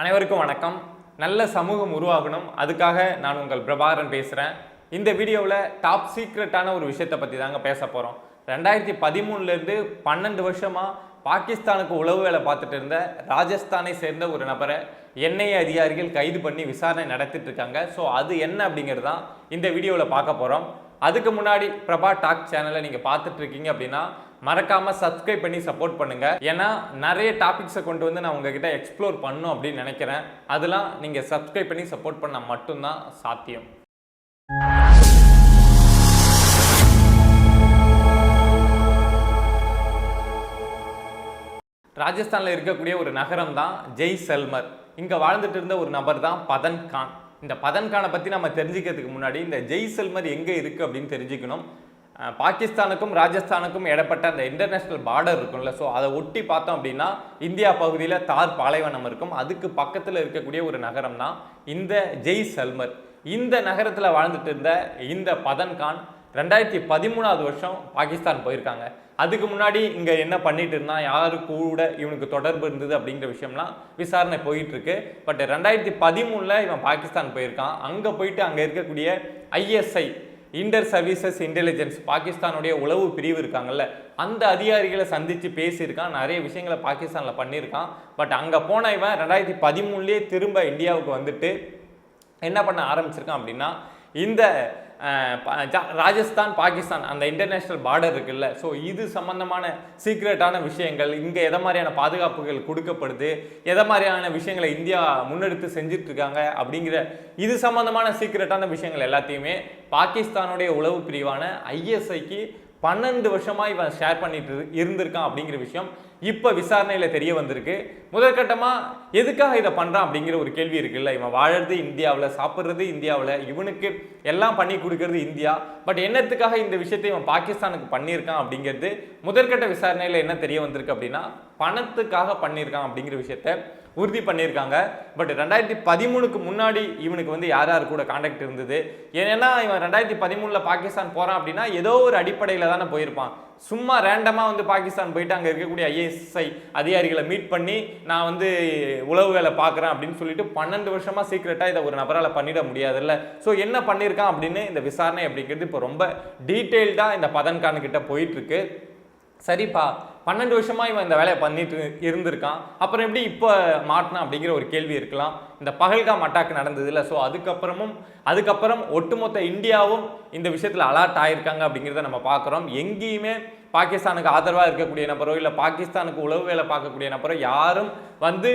அனைவருக்கும் வணக்கம். நல்ல சமூகம் உருவாகணும். அதுக்காக நான் உங்கள் பிரபாகரன் பேசுகிறேன் இந்த வீடியோவில் டாப் சீக்ரெட்டான ஒரு விஷயத்தை பற்றி தாங்க பேச போகிறோம் ரெண்டாயிரத்தி பதிமூணுலேருந்து பன்னெண்டு வருஷமாக பாகிஸ்தானுக்கு உளவு வேலை பார்த்துட்டு இருந்த ராஜஸ்தானை சேர்ந்த ஒரு நபரை எண்ணெய் அதிகாரிகள் கைது பண்ணி விசாரணை நடத்திட்டு இருக்காங்க. ஸோ அது என்ன அப்படிங்கிறது தான் இந்த வீடியோவில் பார்க்க போகிறோம் அதுக்கு முன்னாடி பிரபா டாக் சேனலை நீங்கள் பார்த்துட்ருக்கீங்க அப்படின்னா மறக்காமல் சப்ஸ்கிரைப் பண்ணி சப்போர்ட் பண்ணுங்கள் ஏன்னா நிறைய டாபிக்ஸை கொண்டு வந்து நான் உங்ககிட்ட எக்ஸ்ப்ளோர் பண்ணும் அப்படின்னு நினைக்கிறேன். அதெல்லாம் நீங்கள் சப்ஸ்கிரைப் பண்ணி சப்போர்ட் பண்ணால் மட்டும்தான் சாத்தியம். ராஜஸ்தானில் இருக்கக்கூடிய ஒரு நகரம் தான் ஜெய் ஜெய்சல்மர் இங்கே வாழ்ந்துட்டு இருந்த ஒரு நபர் தான் பதன் கான் இந்த பதன் கானை பற்றி நம்ம தெரிஞ்சுக்கிறதுக்கு முன்னாடி இந்த ஜெய்சல்மர் எங்கே இருக்குது அப்படின்னு தெரிஞ்சுக்கணும். பாகிஸ்தானுக்கும் ராஜஸ்தானுக்கும் இடப்பட்ட அந்த இன்டர்நேஷ்னல் பார்டர் இருக்கும்ல ஸோ அதை ஒட்டி பார்த்தோம் அப்படின்னா இந்தியா பகுதியில் தார் பாலைவனம் இருக்கும். அதுக்கு பக்கத்தில் இருக்கக்கூடிய ஒரு நகரம் தான் இந்த ஜெய்சல்மர் இந்த நகரத்தில் வாழ்ந்துட்டு இருந்த இந்த பதன்கான் ரெண்டாயிரத்தி பதிமூணாவது வருஷம் பாகிஸ்தான் போயிருக்காங்க. அதுக்கு முன்னாடி இங்கே என்ன பண்ணிட்டு இருந்தான் யாரு கூட இவனுக்கு தொடர்பு இருந்தது அப்படிங்கிற விஷயம்லாம் விசாரணை போயிட்டுருக்கு. பட் ரெண்டாயிரத்தி பதிமூணில் இவன் பாகிஸ்தான் போயிருக்கான். அங்கே போயிட்டு அங்கே இருக்கக்கூடிய ஐஎஸ்ஐ இன்டர் சர்வீசஸ் இன்டெலிஜென்ஸ் பாகிஸ்தானுடைய உளவு பிரிவு இருக்காங்கல்ல அந்த அதிகாரிகளை சந்தித்து பேசியிருக்கான் நிறைய விஷயங்களை பாகிஸ்தானில் பண்ணியிருக்கான். பட் அங்கே போன இவன் ரெண்டாயிரத்தி பதிமூணுலேயே திரும்ப இந்தியாவுக்கு வந்துட்டு என்ன பண்ண ஆரம்பிச்சிருக்கான் அப்படின்னா இந்த ராஜஸ்தான் பாகிஸ்தான் அந்த இன்டர்நேஷ்னல் பார்டர் இருக்குல்ல. ஸோ இது சம்மந்தமான சீக்ரெட்டான விஷயங்கள் இங்கே எதை மாதிரியான பாதுகாப்புகள் கொடுக்கப்படுது எதை மாதிரியான விஷயங்களை இந்தியா முன்னெடுத்து செஞ்சுட்டு இருக்காங்க அப்படிங்கிற இது சம்மந்தமான சீக்ரெட்டான விஷயங்கள் எல்லாத்தையுமே பாகிஸ்தானுடைய உளவு பிரிவான ஐஎஸ்ஐக்கு பன்னெண்டு வருஷமாக இவன் ஷேர் பண்ணிட்டு இரு- இருந்திருக்கான் அப்படிங்கிற விஷயம் இப்போ விசாரணையில் தெரிய வந்திருக்கு. முதற்கட்டமாக எதுக்காக இதை பண்ணுறான் அப்படிங்கிற ஒரு கேள்வி இருக்குல்ல. இவன் வாழறது இந்தியாவில் சாப்பிட்றது இந்தியாவில் இவனுக்கு எல்லாம் பண்ணி கொடுக்கறது இந்தியா. பட் என்னத்துக்காக இந்த விஷயத்தை இவன் பாகிஸ்தானுக்கு பண்ணியிருக்கான் அப்படிங்கிறது முதற்கட்ட விசாரணையில் என்ன தெரிய வந்திருக்கு அப்படின்னா பணத்துக்காக பண்ணியிருக்கான் அப்படிங்கிற விஷயத்த உறுதி பண்ணியிருக்காங்க. பட் ரெண்டாயிரத்தி பதிமூணுக்கு முன்னாடி இவனுக்கு வந்து யார் யார் கூட காண்டாக்ட் இருந்தது? ஏன்னா இவன் ரெண்டாயிரத்தி பதிமூணில் பாகிஸ்தான் போகிறான் அப்படின்னா ஏதோ ஒரு அடிப்படையில் தானே போயிருப்பான். சும்மா ரேண்டமாக வந்து பாகிஸ்தான் போயிட்டு அங்கே இருக்கக்கூடிய ஐஎஸ்ஐ அதிகாரிகளை மீட் பண்ணி நான் வந்து உளவு வேலை பார்க்குறேன் அப்படின்னு சொல்லிட்டு பன்னெண்டு வருஷமாக சீக்கிரட்டாக இதை ஒரு நபரால் பண்ணிட முடியாதுல்ல. ஸோ என்ன பண்ணியிருக்கான் அப்படின்னு இந்த விசாரணை அப்படிங்கிறது இப்போ ரொம்ப டீட்டெயில்டாக இந்த பதன்கான் கிட்ட போயிட்டுருக்கு சரிப்பா பன்னெண்டு வருஷமாக இவன் இந்த வேலையை பண்ணிட்டு இருந்திருக்கான். அப்புறம் எப்படி இப்போ மாட்டினான் அப்படிங்கிற ஒரு கேள்வி இருக்கலாம். இந்த பகல்காம் அட்டாக் நடந்தது இல்லை ஸோ அதுக்கப்புறமும் அதுக்கப்புறம் ஒட்டுமொத்த இந்தியாவும் இந்த விஷயத்தில் அலர்ட் ஆகியிருக்காங்க அப்படிங்கிறத நம்ம பார்க்குறோம். எங்கேயுமே பாகிஸ்தானுக்கு ஆதரவாக இருக்கக்கூடிய நபரோ இல்லை பாகிஸ்தானுக்கு உளவு வேலை பார்க்கக்கூடிய நபரோ யாரும் வந்து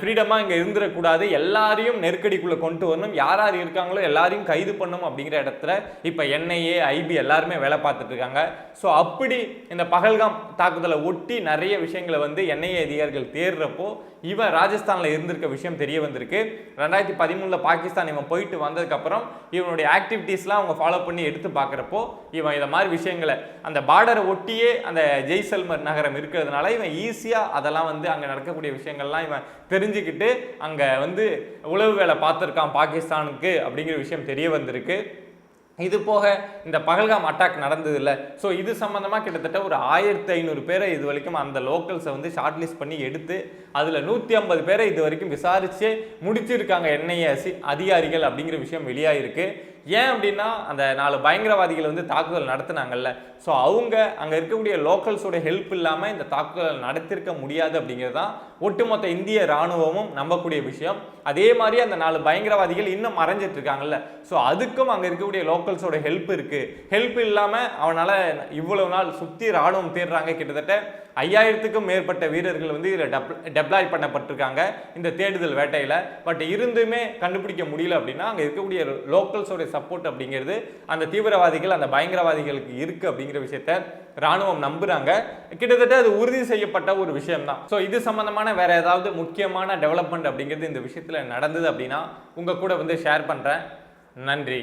ஃப்ரீடமாக இங்கே இருந்துடக்கூடாது. எல்லாரையும் நெருக்கடிக்குள்ளே கொண்டு வரணும். யார் யார் இருக்காங்களோ எல்லாரையும் கைது பண்ணணும் அப்படிங்கிற இடத்துல இப்போ என்ஐஏ ஐபி எல்லாருமே வேலை பார்த்துட்டு இருக்காங்க. ஸோ அப்படி இந்த பகல்காம் தாக்குதலை ஒட்டி நிறைய விஷயங்களை வந்து என்ஐஏ அதிகாரிகள் தேடுறப்போ இவன் ராஜஸ்தானில் இருந்திருக்க விஷயம் தெரிய வந்திருக்கு. ரெண்டாயிரத்தி பதிமூணில் பாகிஸ்தான் இவன் போயிட்டு வந்ததுக்கப்புறம் இவனுடைய ஆக்டிவிட்டீஸ்லாம் அவங்க ஃபாலோ பண்ணி எடுத்து பார்க்குறப்போ இவன் இதை மாதிரி விஷயங்களை அந்த பார்டரை ஒட்டியே அந்த ஜெய்சல்மர் நகரம் இருக்கிறதுனால இவன் ஈஸியாக அதெல்லாம் வந்து அங்கே நடக்கக்கூடிய விஷயங்கள்லாம் இவன் தெரிஞ்சுக்கிட்டு அங்கே வந்து உளவு வேலை பார்த்துருக்கான் பாகிஸ்தானுக்கு அப்படிங்கிற விஷயம் தெரிய வந்திருக்கு. இது போக இந்த பகல்காம் அட்டாக் நடந்தது இல்லை ஸோ இது சம்மந்தமாக கிட்டத்தட்ட ஒரு ஆயிரத்தி ஐநூறு பேரை இது வரைக்கும் அந்த லோக்கல்ஸை வந்து ஷார்ட் லிஸ்ட் பண்ணி எடுத்து அதில் நூற்றி ஐம்பது பேரை இது வரைக்கும் விசாரித்து முடிச்சிருக்காங்க என்ஐஏ அதிகாரிகள் அப்படிங்கிற விஷயம் வெளியாகிருக்கு ஏன் அப்படின்னா அந்த நாலு பயங்கரவாதிகள் வந்து தாக்குதல் நடத்துனாங்கல்ல. ஸோ அவங்க அங்கே இருக்கக்கூடிய லோக்கல்ஸோட ஹெல்ப் இல்லாமல் இந்த தாக்குதல் நடத்திருக்க முடியாது அப்படிங்கிறது தான் ஒட்டுமொத்த இந்திய ராணுவமும் நம்பக்கூடிய விஷயம். அதே மாதிரி அந்த நாலு பயங்கரவாதிகள் இன்னும் மறைஞ்சிட்டு இருக்காங்கல்ல. ஸோ அதுக்கும் அங்கே இருக்கக்கூடிய லோக்கல்ஸோட ஹெல்ப் இருக்கு. ஹெல்ப் இல்லாமல் அவனால் இவ்வளவு நாள் சுற்றி ராணுவம் தேடுறாங்க. கிட்டத்தட்ட ஐயாயிரத்துக்கும் மேற்பட்ட வீரர்கள் வந்து இதில் டெப்ளாய் பண்ணப்பட்டிருக்காங்க இந்த தேடுதல் வேட்டையில். பட் இருந்துமே கண்டுபிடிக்க முடியல அப்படின்னா அங்கே இருக்கக்கூடிய லோக்கல்ஸோட சப்போர்ட் அப்படிங்கிறது அந்த தீவிரவாதிகள் அந்த பயங்கரவாதிகளுக்கு இருக்குது அப்படிங்கிற விஷயத்த ராணுவம் நம்புகிறாங்க கிட்டத்தட்ட அது உறுதி செய்யப்பட்ட ஒரு விஷயம் தான் ஸோ இது சம்மந்தமான வேறு ஏதாவது முக்கியமான டெவலப்மெண்ட் அப்படிங்கிறது இந்த விஷயத்தில் நடந்தது அப்படின்னா உங்கள் கூட வந்து ஷேர் பண்ணுறேன் நன்றி.